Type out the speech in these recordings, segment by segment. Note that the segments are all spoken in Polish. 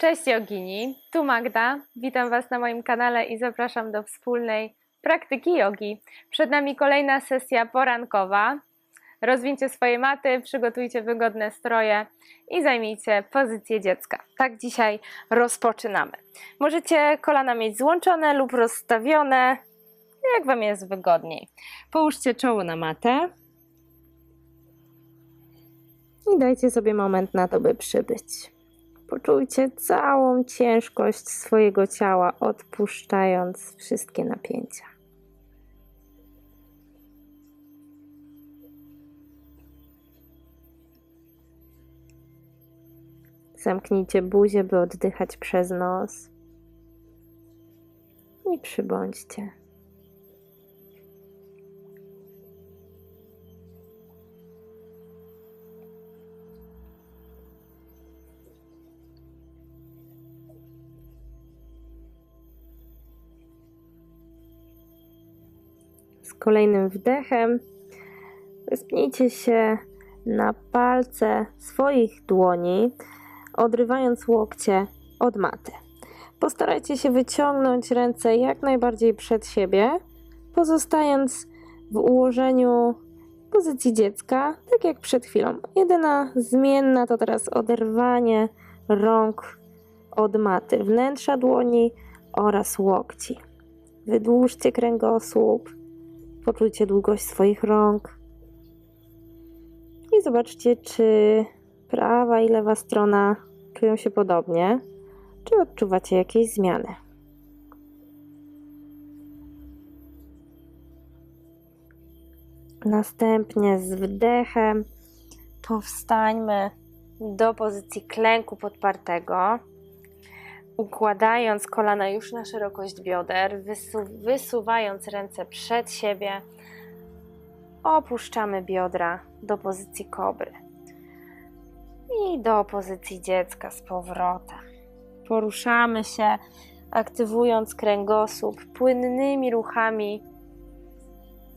Cześć jogini, tu Magda. Witam Was na moim kanale i zapraszam do wspólnej praktyki jogi. Przed nami kolejna sesja porankowa. Rozwinьcie swoje maty, przygotujcie wygodne stroje i zajmijcie pozycję dziecka. Tak dzisiaj rozpoczynamy. Możecie kolana mieć złączone lub rozstawione, jak Wam jest wygodniej. Połóżcie czoło na matę i dajcie sobie moment na to, by przybyć. Poczujcie całą ciężkość swojego ciała, odpuszczając wszystkie napięcia. Zamknijcie buzię, by oddychać przez nos. I przybądźcie. Kolejnym wdechem wespnijcie się na palce swoich dłoni, odrywając łokcie od maty. Postarajcie się wyciągnąć ręce jak najbardziej przed siebie, pozostając w ułożeniu pozycji dziecka, tak jak przed chwilą. Jedyna zmienna to teraz oderwanie rąk od maty, wnętrza dłoni oraz łokci. Wydłużcie kręgosłup, Poczujcie długość swoich rąk. I zobaczcie, czy prawa i lewa strona czują się podobnie, czy odczuwacie jakieś zmiany. Następnie z wdechem powstańmy do pozycji klęku podpartego, układając kolana już na szerokość bioder, wysu- wysuwając ręce przed siebie, opuszczamy biodra do pozycji kobry i do pozycji dziecka z powrotem. Poruszamy się, aktywując kręgosłup płynnymi ruchami,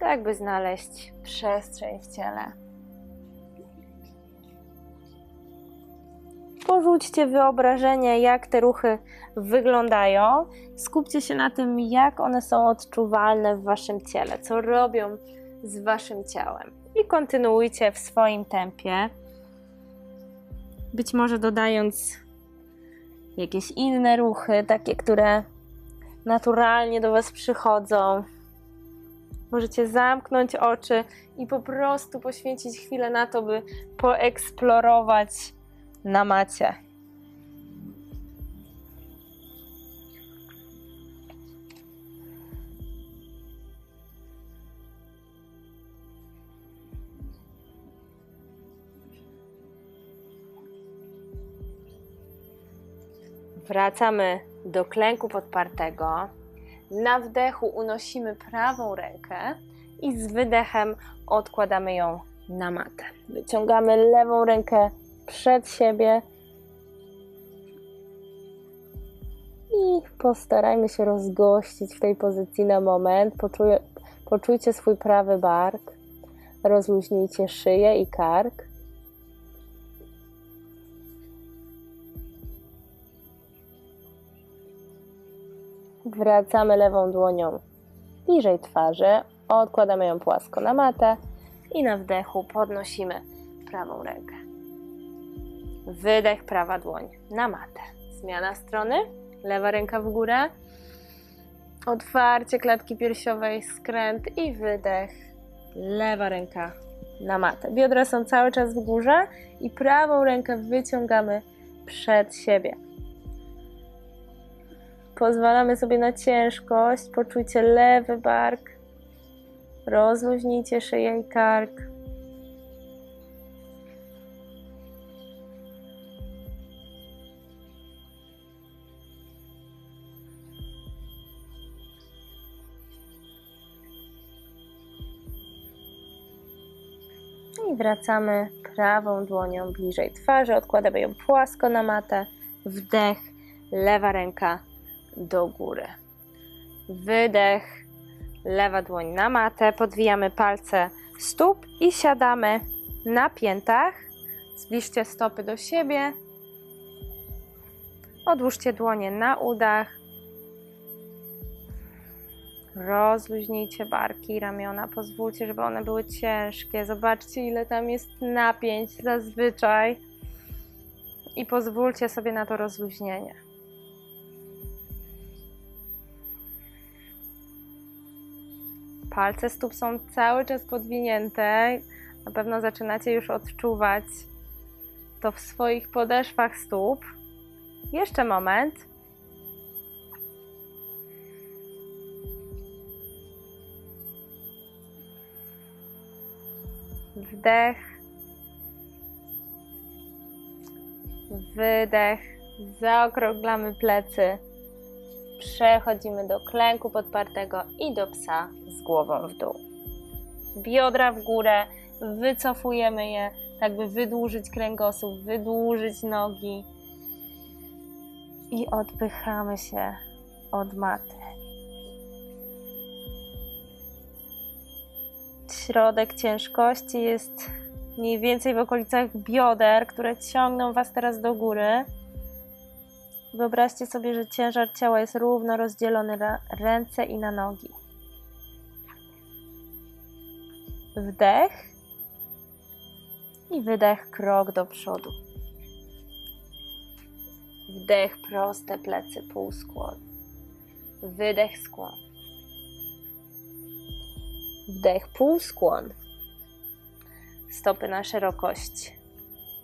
tak by znaleźć przestrzeń w ciele. Porzućcie wyobrażenie, jak te ruchy wyglądają. Skupcie się na tym, jak one są odczuwalne w waszym ciele, co robią z waszym ciałem. I kontynuujcie w swoim tempie. Być może dodając jakieś inne ruchy, takie, które naturalnie do was przychodzą. Możecie zamknąć oczy i po prostu poświęcić chwilę na to, by poeksplorować na macie. Wracamy do klęku podpartego. Na wdechu unosimy prawą rękę i z wydechem odkładamy ją na matę. Wyciągamy lewą rękę przed siebie i postarajmy się rozgościć w tej pozycji na moment. Poczuje, poczujcie swój prawy bark, rozluźnijcie szyję i kark. Wracamy lewą dłonią bliżej twarzy, odkładamy ją płasko na matę i na wdechu podnosimy prawą rękę. Wydech, prawa dłoń na matę. Zmiana strony, lewa ręka w górę. Otwarcie klatki piersiowej, skręt i wydech. Lewa ręka na matę. Biodra są cały czas w górze i prawą rękę wyciągamy przed siebie. Pozwalamy sobie na ciężkość. Poczujcie lewy bark. Rozluźnijcie szyję i kark. Wracamy prawą dłonią bliżej twarzy, odkładamy ją płasko na matę. Wdech, lewa ręka do góry. Wydech, lewa dłoń na matę, podwijamy palce stóp i siadamy na piętach. Zbliżcie stopy do siebie. Odłóżcie dłonie na udach. Rozluźnijcie barki ramiona. Pozwólcie, żeby one były ciężkie. Zobaczcie, ile tam jest napięć zazwyczaj. I pozwólcie sobie na to rozluźnienie. Palce stóp są cały czas podwinięte. Na pewno zaczynacie już odczuwać to w swoich podeszwach stóp. Jeszcze moment. Wdech. Wydech. Zaokrąglamy plecy. Przechodzimy do klęku podpartego i do psa z głową w dół. Biodra w górę, wycofujemy je, tak by wydłużyć kręgosłup, wydłużyć nogi i odpychamy się od maty. Środek ciężkości jest mniej więcej w okolicach bioder, które ciągną Was teraz do góry. Wyobraźcie sobie, że ciężar ciała jest równo rozdzielony na ręce i na nogi. Wdech i wydech krok do przodu. Wdech proste plecy, półskłon. Wydech skłon. Wdech półskłon. Stopy na szerokość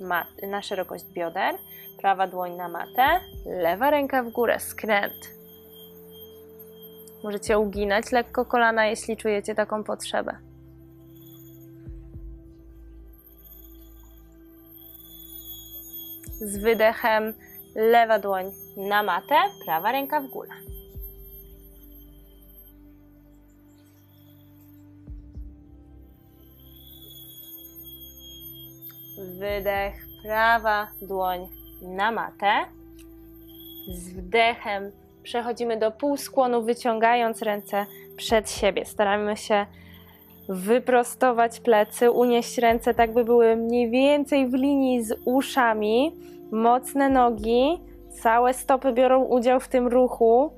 mat, na szerokość bioder. Prawa dłoń na matę, lewa ręka w górę, skręt. Możecie uginać lekko kolana, jeśli czujecie taką potrzebę. Z wydechem lewa dłoń na matę, prawa ręka w górę. Wydech, prawa dłoń na matę. Z wdechem przechodzimy do półskłonu, wyciągając ręce przed siebie. Staramy się wyprostować plecy, unieść ręce tak, by były mniej więcej w linii z uszami. Mocne nogi, całe stopy biorą udział w tym ruchu.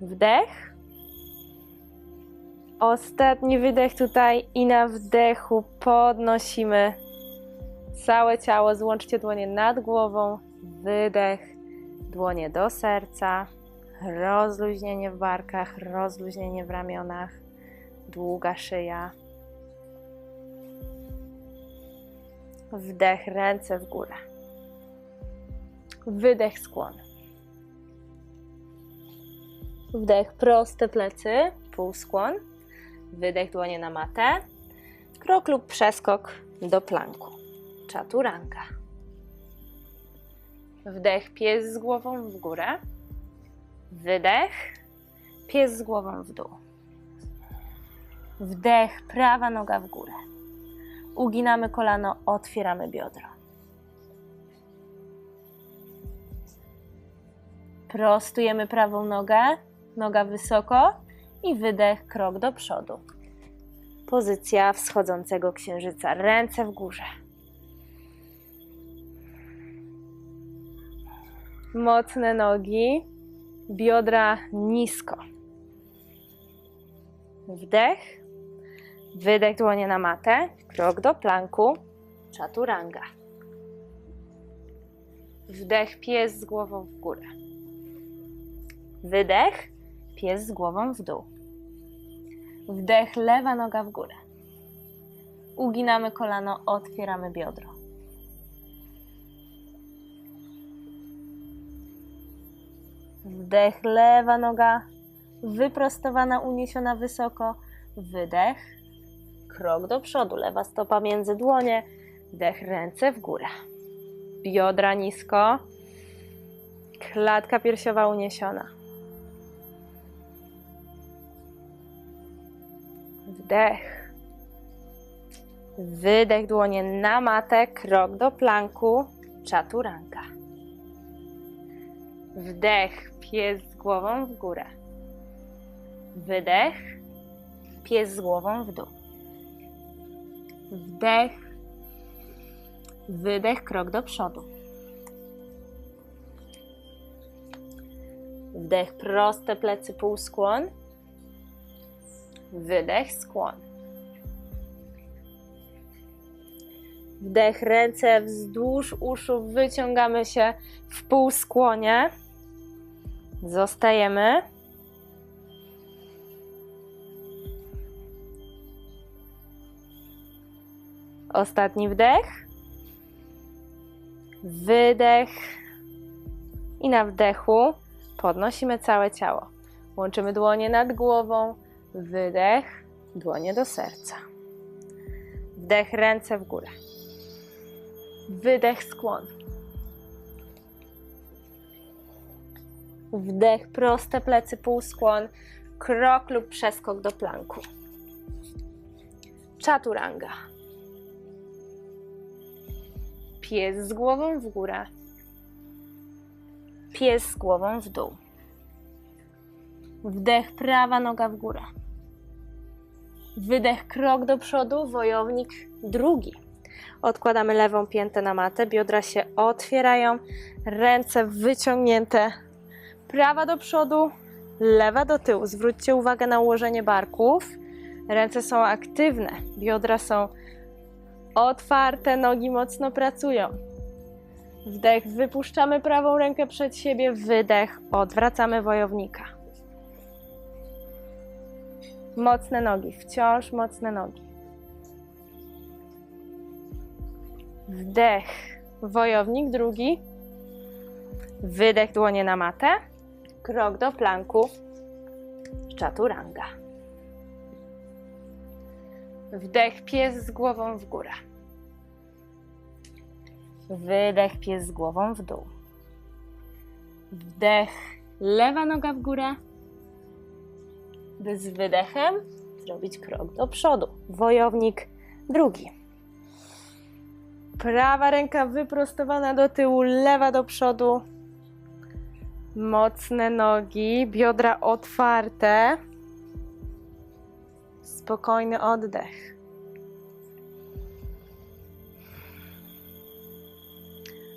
Wdech. Ostatni wydech tutaj i na wdechu podnosimy całe ciało. Złączcie dłonie nad głową. Wydech, dłonie do serca. Rozluźnienie w barkach, rozluźnienie w ramionach. Długa szyja. Wdech, ręce w górę. Wydech, skłon. Wdech, proste plecy, półskłon. Wydech, dłonie na matę. Krok lub przeskok do planku. Czaturanga. Wdech, pies z głową w górę. Wydech, pies z głową w dół. Wdech, prawa noga w górę. Uginamy kolano, otwieramy biodro. Prostujemy prawą nogę, noga wysoko i wydech, krok do przodu. Pozycja wschodzącego księżyca, ręce w górze. Mocne nogi, biodra nisko. Wdech, wydech dłonie na matę, krok do planku, czaturanga. Wdech, pies z głową w górę. Wydech, pies z głową w dół. Wdech, lewa noga w górę. Uginamy kolano, otwieramy biodro. Wdech, lewa noga wyprostowana, uniesiona wysoko. Wydech, krok do przodu, lewa stopa między dłonie. Wdech, ręce w górę. Biodra nisko. Klatka piersiowa uniesiona. Wdech. Wydech dłonie na matę, krok do planku, czaturanga. Wdech, pies z głową w górę. Wydech, pies z głową w dół. Wdech, wydech, krok do przodu. Wdech, proste plecy, półskłon. Wydech, skłon. Wdech, ręce wzdłuż uszu, wyciągamy się w półskłonie. Zostajemy. Ostatni wdech. Wydech. I na wdechu podnosimy całe ciało. Łączymy dłonie nad głową. Wydech, dłonie do serca. Wdech, ręce w górę. Wydech, skłon. Wdech, proste plecy, półskłon. Krok lub przeskok do planku. Chaturanga. Pies z głową w górę. Pies z głową w dół. Wdech, prawa noga w górę. Wydech, krok do przodu, wojownik drugi. Odkładamy lewą piętę na matę, biodra się otwierają, ręce wyciągnięte, prawa do przodu, lewa do tyłu. Zwróćcie uwagę na ułożenie barków. Ręce są aktywne, biodra są otwarte, nogi mocno pracują. Wdech, wypuszczamy prawą rękę przed siebie, wydech, odwracamy wojownika. Mocne nogi, wciąż mocne nogi. Wdech, wojownik drugi. Wydech, dłonie na matę. Krok do planku, chaturanga. Wdech, pies z głową w górę. Wydech, pies z głową w dół. Wdech, lewa noga w górę. By z wydechem zrobić krok do przodu. Wojownik drugi. Prawa ręka wyprostowana do tyłu, lewa do przodu. Mocne nogi, biodra otwarte. Spokojny oddech.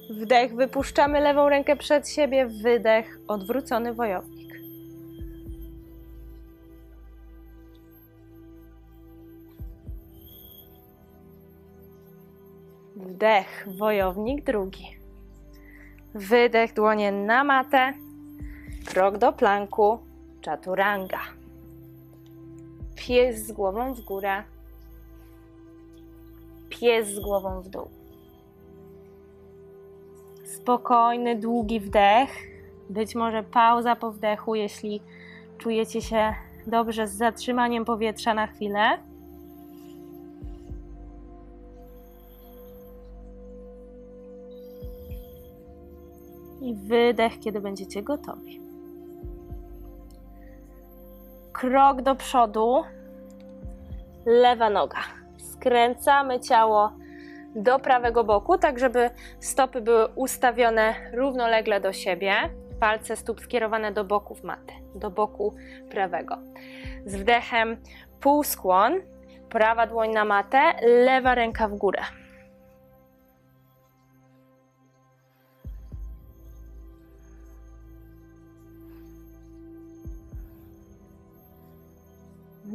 Wdech, wypuszczamy lewą rękę przed siebie, wydech, odwrócony wojownik. Wdech, wojownik drugi. Wydech, dłonie na matę. Krok do planku, chaturanga. Pies z głową w górę. Pies z głową w dół. Spokojny, długi wdech. Być może pauza po wdechu, jeśli czujecie się dobrze z zatrzymaniem powietrza na chwilę. I wydech, kiedy będziecie gotowi. Krok do przodu, lewa noga. Skręcamy ciało do prawego boku, tak żeby stopy były ustawione równolegle do siebie. Palce stóp skierowane do boków maty, do boku prawego. Z wdechem półskłon, prawa dłoń na matę, lewa ręka w górę.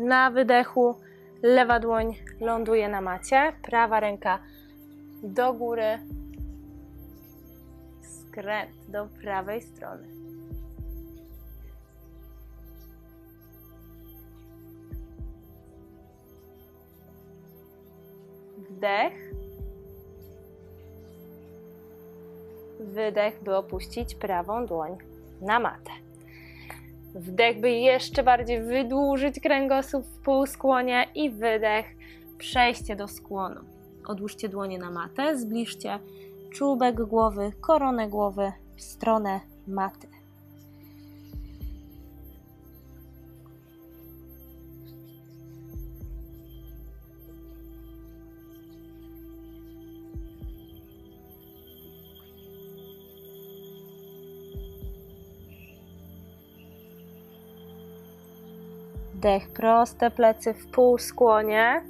Na wydechu lewa dłoń ląduje na macie, prawa ręka do góry, skręt do prawej strony. Wdech. Wydech, by opuścić prawą dłoń na matę. Wdech, by jeszcze bardziej wydłużyć kręgosłup w półskłonie i wydech, przejście do skłonu. Odłóżcie dłonie na matę, zbliżcie czubek głowy, koronę głowy w stronę maty. Wdech, proste plecy w półskłonie.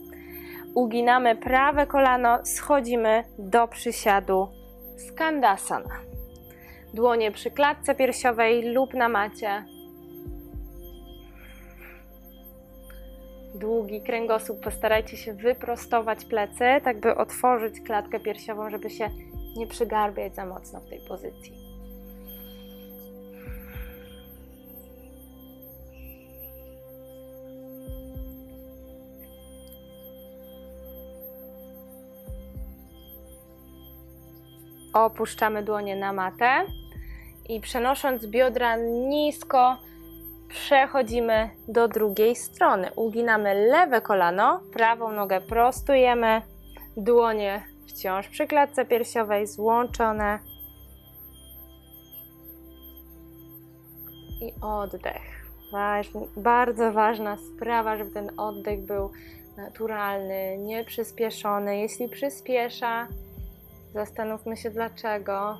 Uginamy prawe kolano, schodzimy do przysiadu Skandasana. dłonie przy klatce piersiowej lub na macie. Długi kręgosłup, postarajcie się wyprostować plecy, tak by otworzyć klatkę piersiową, żeby się nie przygarbiać za mocno w tej pozycji. Opuszczamy dłonie na matę i przenosząc biodra nisko, przechodzimy do drugiej strony. Uginamy lewe kolano, prawą nogę prostujemy, dłonie wciąż przy klatce piersiowej złączone. I oddech. Ważny, bardzo ważna sprawa, żeby ten oddech był naturalny, nieprzyspieszony. Jeśli przyspiesza, zastanówmy się dlaczego.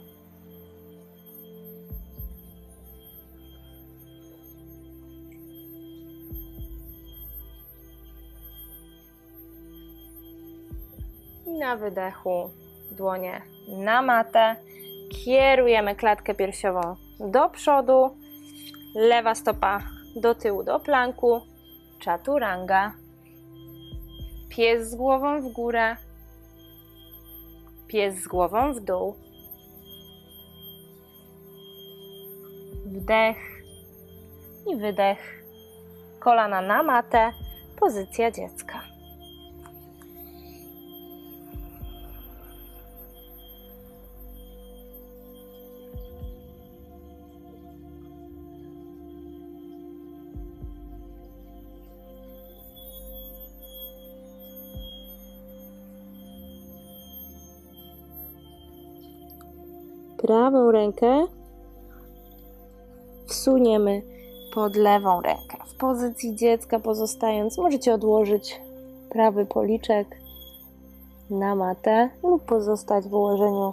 I na wydechu dłonie na matę. Kierujemy klatkę piersiową do przodu, lewa stopa do tyłu do planku, chaturanga. Pies z głową w górę, pies z głową w dół. Wdech i wydech. Kolana na matę, pozycja dziecka. Prawą rękę wsuniemy pod lewą rękę. W pozycji dziecka pozostając, możecie odłożyć prawy policzek na matę lub pozostać w ułożeniu,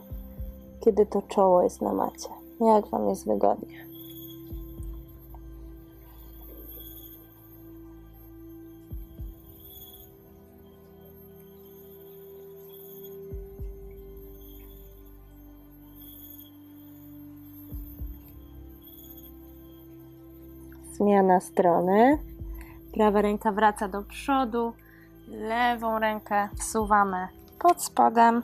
kiedy to czoło jest na macie. Jak Wam jest wygodnie. Zmiana strony. Prawa ręka wraca do przodu, lewą rękę wsuwamy pod spodem.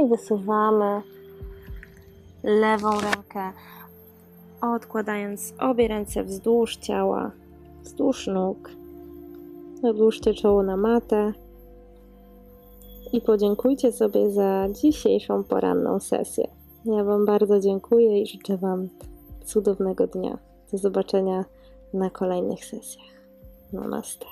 I wysuwamy lewą rękę, odkładając obie ręce wzdłuż ciała, wzdłuż nóg. Odłóżcie czoło na matę i podziękujcie sobie za dzisiejszą poranną sesję. Ja Wam bardzo dziękuję i życzę Wam cudownego dnia. Do zobaczenia na kolejnych sesjach. Namaste.